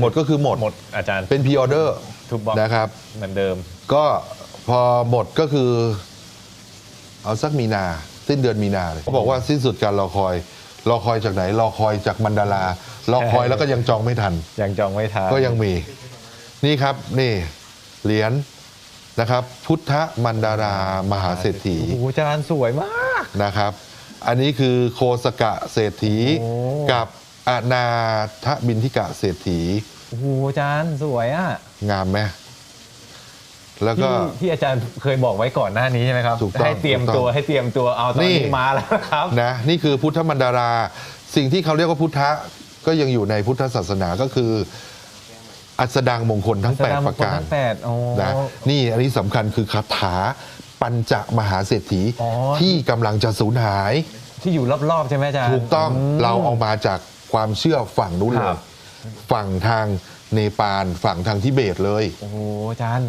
หมดก็คือหมดหมดอาจารย์เป็นพ r ออเดอร์ทุกบล็อกนะครับ เหมือนเดิม ก็พอหมดก็คือ เอาสักมีนา สิ้นเดือนมีนาเลยเขาบอกว่าสิ้นสุดการรอคอย รอคอยจากไหน รอคอยจากมันดารารอคอยแล้วก็ยังจองไม่ทัน ยังจองไม่ทันก็ยังมี นี่ครับนี่เหรียญนะครับ พุทธมันดารามหาเศรษฐีโอ้โหอาจารย์สวยมากนะครับ อันนี้คือโคสกะเศรษฐีโอ้กับ อนาทบินทิกะเศรษฐี โอ้โหอาจารย์สวยอะงามไหมแล้วก็ ที่ที่อาจารย์เคยบอกไว้ก่อนหน้านี้ใช่ไหมครับถูกต้องให้เตรียมถูกต้องตัวให้เตรียมตัวเอาตอนนี่ นี้มาแล้วนะครับนะนี่คือพุทธมันดารา สิ่งที่เขาเรียกว่าพุทธะก็ยังอยู่ในพุทธศาสนาก็คือ อัสดางมงคลทั้งแสดง8 ประการ ทั้งแปดโอ้ นะนี่อันนี้สำคัญคือคาถาปัญจมหาเศรษฐีอ๋อ ที่กำลังจะสูญหาย ที่อยู่รอบๆใช่ไหมอาจารย์ถูกต้องม เราเอามาจาก ความเชื่อฝั่งนู้นเลครัยบ ฝั่งทางเนปาลฝั่งทางทิเบตเลย โอ้โหอาจารย์